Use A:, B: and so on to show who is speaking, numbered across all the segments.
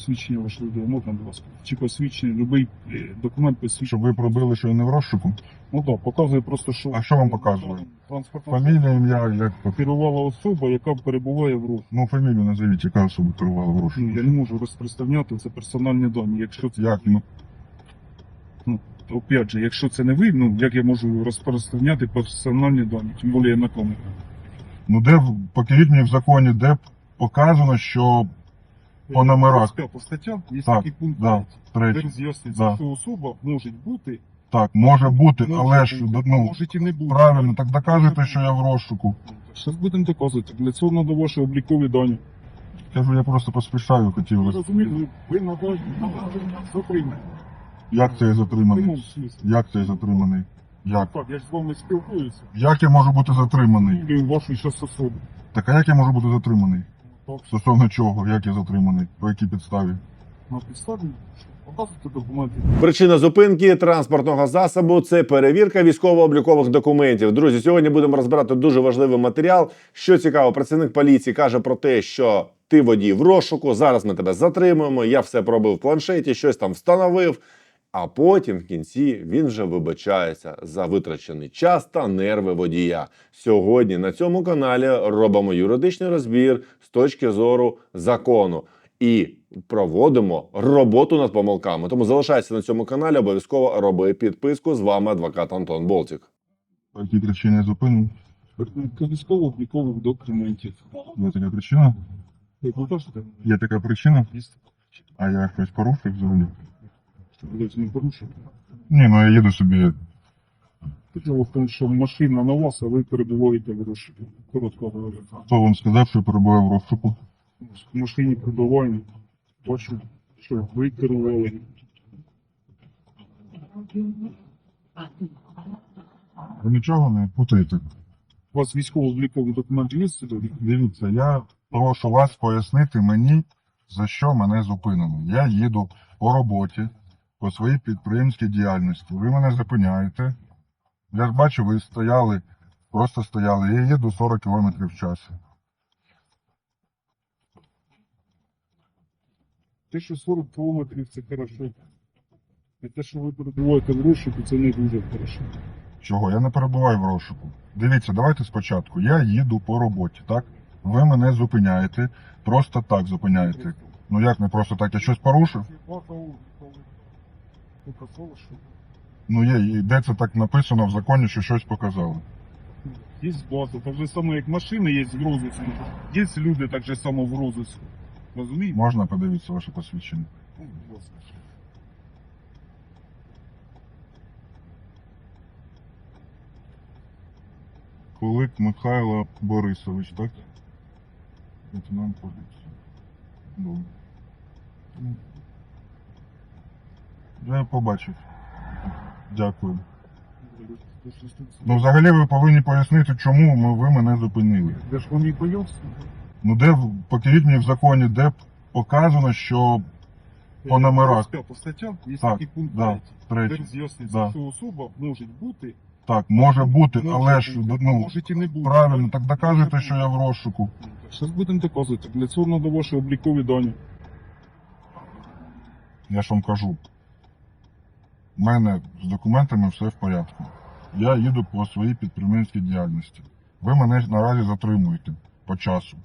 A: посвідчення ваше людини, можна, будь ласка. Чи посвідчення, будь-який документ посвідчення.
B: Щоб ви пробили, що я не в розшуку.
A: Ну так, показує просто, що...
B: А що вам показує?
A: Транспортна
B: Фамілія, ім'я, як
A: керувала особа, яка перебуває в руху.
B: ну фамілію назовіть, яка особа керувала в
A: Ну,
B: розшуку.
A: я не можу розпространяти це персональні дані. Якщо це
B: Як ну
A: опять же, якщо це не ви, ну як я можу розпространяти персональні дані, тим більше на кому.
B: ну де в- покажіть мені в законі, де показано, що По номерах.
A: 25 стаття, є
B: Так,
A: такий пункт,
B: да.
A: де
B: третє. Да.
A: що особа може бути,
B: Так, може бути,
A: може
B: але ж
A: бути,
B: ну
A: може і не бути.
B: правильно, так докажете, що я в розшуку.
A: Зараз будемо доказувати. Для цього треба ваші облікові дані.
B: Кажу, я просто поспішаю, хотів.
A: Ви
B: вас-
A: розумієте, ви надаєте затримання.
B: Як це я затриманий? Як це я затриманий? Як?
A: Так, я ж з вами спілкуюся.
B: Як я можу бути затриманий?
A: Вашої щас особи.
B: Так а як я можу бути затриманий? Стосовно чого? Як я затриманий? По якій підставі?
A: на підставі показуйте документи.
C: Причина зупинки транспортного засобу це перевірка військово-облікових документів. Друзі, сьогодні будемо розбирати дуже важливий матеріал. Що цікаво, працівник поліції каже про те, що ти водій в розшуку. Зараз ми тебе затримуємо. Я все пробив в планшеті, щось там встановив. А потім в кінці він вже вибачається за витрачений час та нерви водія. Сьогодні на цьому каналі робимо юридичний розбір з точки зору закону і проводимо роботу над помилками. Тому залишайся на цьому каналі, обов'язково роби підписку. З вами адвокат Антон Болтік.
B: По якій причині я зупинив?
A: Військово-облікових документів.
B: Є така причина? Є така причина? А я щось порушив взагалі?
A: Блять, не порушив.
B: Ні, ну я їду собі.
A: В тому, що машина на вас, а ви перебуваєте в розшуку. Коротко говоря.
B: Хто вам сказав, що я перебуваю в розшуку?
A: В машині перебуваємо. Бачу, що ви керували.
B: Ви нічого не путаєте.
A: У вас військово-обліковий документ є сюди?
B: Дивіться, я прошу вас пояснити мені, за що мене зупинено. Я їду по роботі, по своїй підприємській діяльності. Ви мене зупиняєте. Я ж бачу, ви стояли, просто стояли. Я їду 40 км в час.
A: Те, що 40 кілометрів це хорошо. А те, що ви перебуваєте в розшуку, це не дуже хорошо.
B: Чого? Я не перебуваю в розшуку. Дивіться, давайте спочатку. Я їду по роботі, так? Ви мене зупиняєте, просто так зупиняєте. Ну як не просто так, я щось порушив? Ну є, і де це так написано в законі, що щось показали.
A: Є база, так же само, як машини є в розыску. Є люди так же само в розыску. Розумієте?
B: Можна подивитися ваше посвідчення?
A: Ну, будь ласка.
B: Кулик Михайло Борисович, так? Лейтенант поліції. Добре. Я побачив. Дякую. Ну, взагалі ви повинні пояснити, чому ми, ви мене зупинили.
A: Де ж вони?
B: Ну де в- покажіть мені в законі, де показано, що По номерах.
A: 25 стаття, є
B: Так,
A: такий пункт,
B: да,
A: де
B: третє.
A: роз'яснюється,
B: Да.
A: що особа може бути,
B: Так, може бути,
A: може
B: але ж
A: бути,
B: ну
A: може і не бути.
B: правильно, так докажете, що я в розшуку.
A: Зараз будемо доказувати. Для цього треба ваші облікові дані.
B: Я ж вам кажу. У мене з документами все в порядку. Я їду по своїй підприємницькій діяльності. Ви мене наразі затримуєте по часу.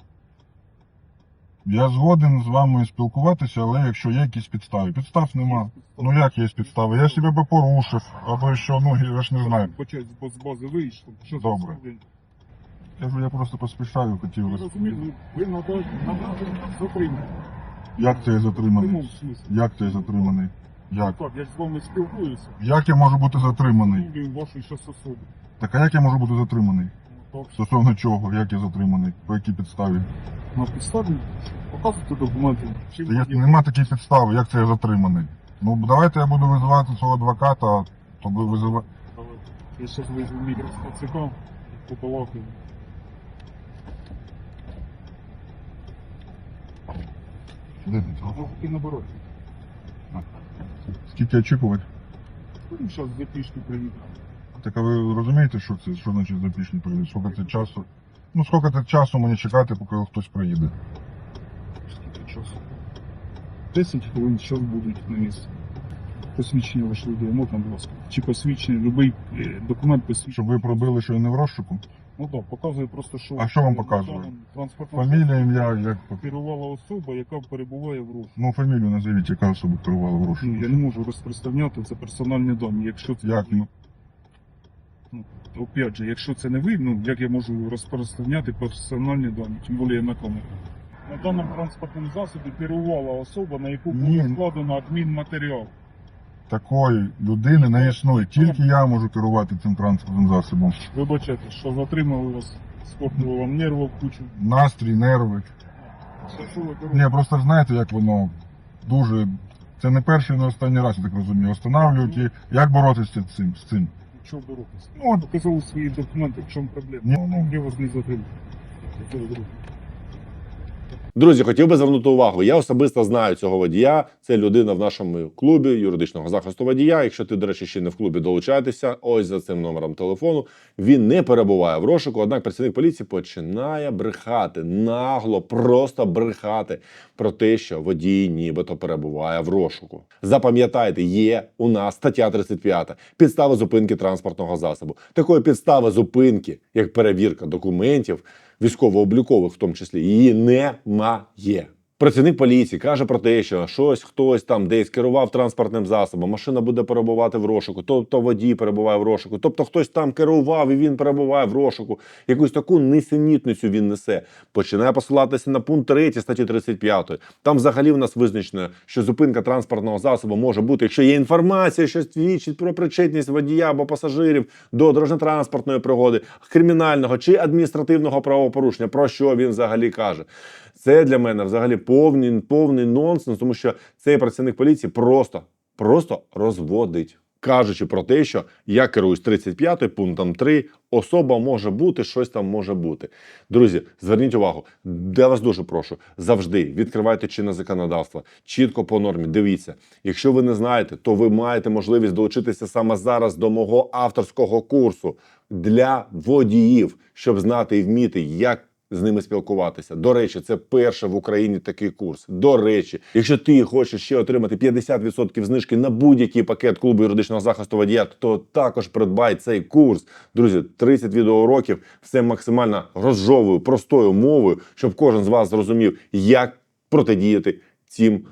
B: Я згоден з вами спілкуватися, але якщо є якісь підстави. Підстав нема. Ну як є підстави? Я себе би порушив, або що, ну я ж не знаю.
A: Почать з бази вийшло. Що за
B: Добре.
A: сьогодні?
B: Кажу, я просто поспішаю, хотів
A: Ви
B: вас.
A: розумієте, ви надаєте затримання.
B: Як це я затриманий?
A: прямому смислі.
B: Як це я затриманий? Як?
A: Так, я ж з вами спілкуюся.
B: Як я можу бути затриманий?
A: Вашої щас особи.
B: Так а як я можу бути затриманий?
A: Ну, Так,
B: Стосовно чого? Як я затриманий? По якій підставі?
A: на підставі показуйте документи. Чим
B: Та я,
A: є-
B: нема такої підстави, як це я затриманий. Ну давайте я буду визивати свого адвоката, то ви визиваєте.
A: Я зараз вийду в мікро з ТЦК, побалакаю. І наоборот.
B: Скільки очікувати?
A: Ну, зараз за пішки приїду.
B: Так а ви розумієте, що це? Що значить запічні приїде? Скільки це часу? Ну скільки це часу мені чекати, поки хтось приїде?
A: Скільки часу? 10 хвилин час будуть на місці. Посвідчення ваше людей, можна, будь ласка. Чи посвідчення, будь-який документ посвідчення.
B: Щоб ви пробили, що я не в розшуку.
A: Ну так, показує просто, що
B: А що вам показує?
A: транспортним
B: Фамілія, ім'я, як
A: керувала особа, яка перебуває в руху.
B: ну фамілію назовіть, яка особа керувала в розшуку.
A: Ну, я не можу розпространяти це персональні дані. Якщо це
B: Як ну?
A: опять же, якщо це не ви, ну як я можу розпространяти персональні дані, тим більше на камеру. На даному транспортному засобі керувала особа, на яку
B: Ні.
A: було складено адмінматеріал.
B: Такої людини не існує. Тільки я можу керувати цим транспортним засобом.
A: Вибачайте, що затримали вас, скопнули вам нерву в кучу.
B: Настрій, нерви. Ні, просто знаєте, як воно дуже. Це не перший, не останній раз, я так розумію. Останавлюють і як боротися з цим? З цим?
A: Що боротися?
B: Ну, от,
A: Показали свої документи, в чому проблема.
B: Ні, ну.
A: я вас не затримав.
C: Друзі, хотів би звернути увагу. Я особисто знаю цього водія. Це людина в нашому клубі юридичного захисту водія. Якщо ти, до речі, ще не в клубі, долучайтеся. Ось за цим номером телефону. Він не перебуває в розшуку. Однак працівник поліції починає брехати, нагло, просто брехати про те, що водій нібито перебуває в розшуку. Запам'ятайте, є у нас стаття 35. Підстава зупинки транспортного засобу. Такої підстави зупинки, як перевірка документів військово-облікових, в тому числі, її немає. Працівник поліції каже про те, що щось хтось там десь керував транспортним засобом, машина буде перебувати в розшуку, тобто водій перебуває в розшуку, тобто хтось там керував і він перебуває в розшуку. Якусь таку несенітницю він несе. Починає посилатися на пункт 3 статті 35. Там взагалі в нас визначено, що зупинка транспортного засобу може бути, якщо є інформація, що свідчить про причетність водія або пасажирів до дорожньо-транспортної пригоди, кримінального чи адміністративного правопорушення. Про що він взагалі каже? Це для мене взагалі повний, повний нонсенс, тому що цей працівник поліції просто, просто розводить. Кажучи про те, що я керуюсь 35 пунктом 3, особа може бути, щось там може бути. Друзі, зверніть увагу, я вас дуже прошу, завжди відкривайте чинне законодавство, чітко по нормі. Дивіться, якщо ви не знаєте, то ви маєте можливість долучитися саме зараз до мого авторського курсу для водіїв, щоб знати і вміти, як з ними спілкуватися. До речі, це перший в Україні такий курс. До речі, якщо ти хочеш ще отримати 50% знижки на будь-який пакет клубу юридичного захисту водія, то також придбай цей курс. Друзі, 30 відеоуроків, все максимально розжовою, простою мовою, щоб кожен з вас зрозумів, як протидіяти цим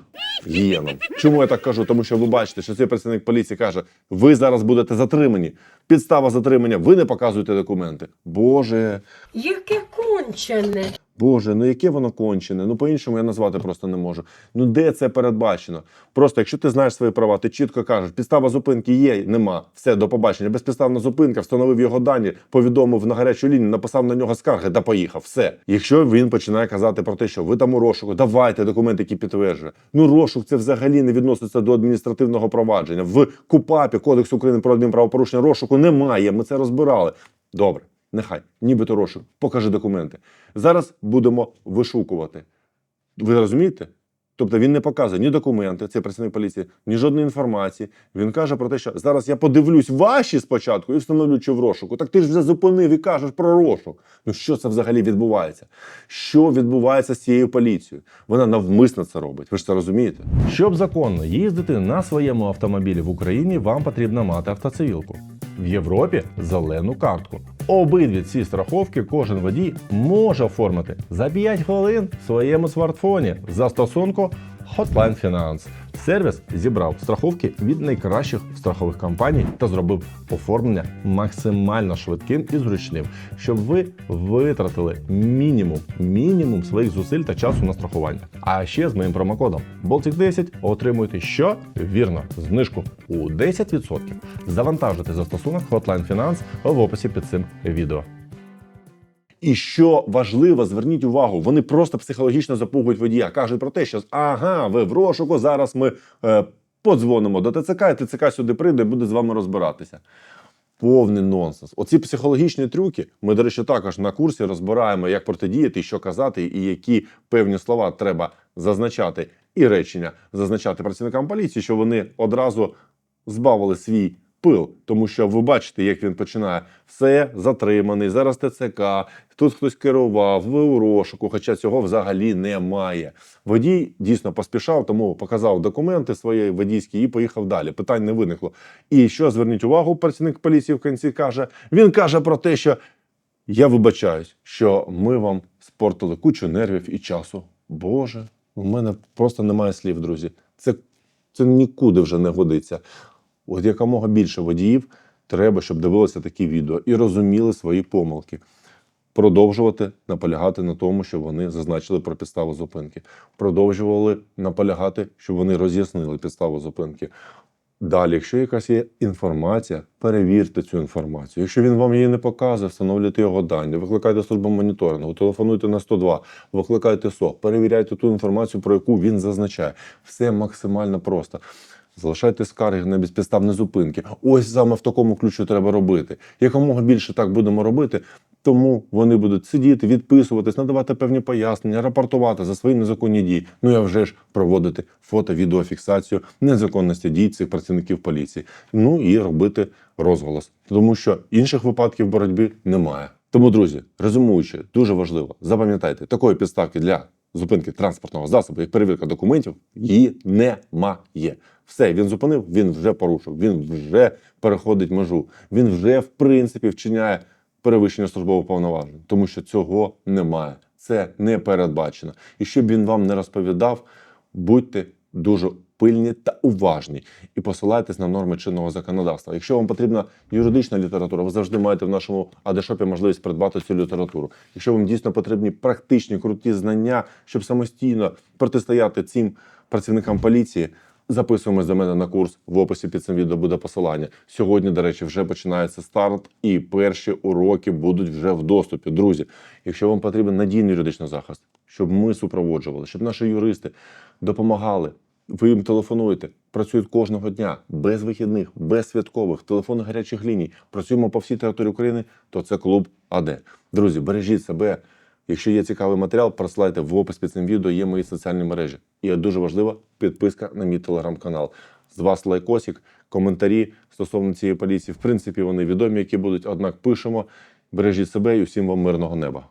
C: гієнам. Чому я так кажу? Тому що ви бачите, що цей працівник поліції каже: ви зараз будете затримані. Підстава затримання, ви не показуєте документи. Боже,
D: Яке кончене.
C: Боже, ну яке воно кончене? Ну по-іншому я назвати просто не можу. Ну де це передбачено? Просто якщо ти знаєш свої права, ти чітко кажеш, підстава зупинки є, нема. Все, до побачення. Безпідставна зупинка, встановив його дані, повідомив на гарячу лінію, написав на нього скарги та поїхав. Все. Якщо він починає казати про те, що ви там у розшуку, давайте документи, які підтверджує. Ну розшук це взагалі не відноситься до адміністративного провадження. В КУПАПі Кодексу України про адмінправопорушення розшуку немає. Ми це розбирали. Добре. Нехай, нібито розшук, покажи документи. Зараз будемо вишукувати. Ви розумієте? Тобто він не показує ні документи, цей працівник поліції, ні жодної інформації. Він каже про те, що зараз я подивлюсь ваші спочатку і встановлю, чи в розшуку. Так ти ж вже зупинив і кажеш про розшук. Ну що це взагалі відбувається? Що відбувається з цією поліцією? Вона навмисно це робить. Ви ж це розумієте?
E: Щоб законно їздити на своєму автомобілі в Україні, вам потрібно мати автоцивілку. В Європі зелену картку. Обидві ці страховки кожен водій може оформити за 5 хвилин в своєму смартфоні за застосунку Hotline Finance. Сервіс зібрав страховки від найкращих страхових компаній та зробив оформлення максимально швидким і зручним, щоб ви витратили мінімум, мінімум своїх зусиль та часу на страхування. А ще з моїм промокодом Baltic10 отримуєте що? Вірно, знижку у 10%. Завантажуйте застосунок Hotline Finance в описі під цим відео.
C: І що важливо, зверніть увагу, вони просто психологічно запугують водія. Кажуть про те, що ага, ви в розшуку, зараз ми е, подзвонимо до ТЦК, і ТЦК сюди прийде і буде з вами розбиратися. Повний нонсенс. Оці психологічні трюки. Ми, до речі, також на курсі розбираємо, як протидіяти, що казати, і які певні слова треба зазначати, і речення зазначати працівникам поліції, щоб вони одразу збавили свій пил, тому що ви бачите, як він починає все затриманий. Зараз ТЦК, тут хтось керував, ви у розшуку, хоча цього взагалі немає. Водій дійсно поспішав, тому показав документи свої водійські і поїхав далі. Питань не виникло. І що зверніть увагу, працівник поліції в кінці каже: він каже про те, що я вибачаюсь, що ми вам спортили кучу нервів і часу. Боже, у мене просто немає слів, друзі. Це, це нікуди вже не годиться. От якомога більше водіїв треба, щоб дивилися такі відео і розуміли свої помилки. Продовжувати наполягати на тому, щоб вони зазначили про підставу зупинки. Продовжували наполягати, щоб вони роз'яснили підставу зупинки. Далі, якщо якась є інформація, перевірте цю інформацію. Якщо він вам її не показує, встановлюйте його дані, викликайте службу моніторингу, телефонуйте на 102, викликайте СОП, перевіряйте ту інформацію, про яку він зазначає. Все максимально просто. Залишайте скарги на безпідставні зупинки. Ось саме в такому ключу треба робити. Якомога більше так будемо робити, тому вони будуть сидіти, відписуватись, надавати певні пояснення, рапортувати за свої незаконні дії. Ну я вже ж проводити фото-відеофіксацію незаконності дій цих працівників поліції. Ну і робити розголос, тому що інших випадків боротьби немає. Тому, друзі, резюмуючи, дуже важливо, запам'ятайте, такої підставки для зупинки транспортного засобу, як перевірка документів, її немає. Все, він зупинив, він вже порушив, він вже переходить межу, він вже в принципі вчиняє перевищення службових повноважень, тому що цього немає. Це не передбачено. І щоб він вам не розповідав, будьте дуже пильні та уважні і посилайтесь на норми чинного законодавства. Якщо вам потрібна юридична література, ви завжди маєте в нашому адешопі можливість придбати цю літературу. Якщо вам дійсно потрібні практичні круті знання, щоб самостійно протистояти цим працівникам поліції. Записуємось до мене на курс. В описі під цим відео буде посилання. Сьогодні, до речі, вже починається старт, і перші уроки будуть вже в доступі. Друзі, якщо вам потрібен надійний юридичний захист, щоб ми супроводжували, щоб наші юристи допомагали. Ви їм телефонуєте, працюють кожного дня, без вихідних, без святкових, телефонних гарячих ліній. Працюємо по всій території України, то це клуб АД. Друзі, бережіть себе. Якщо є цікавий матеріал, просилайте в опис під цим відео, є мої соціальні мережі. І дуже важлива підписка на мій телеграм-канал. З вас лайкосик, коментарі стосовно цієї поліції. В принципі, вони відомі, які будуть. Однак пишемо. Бережіть себе і усім вам мирного неба.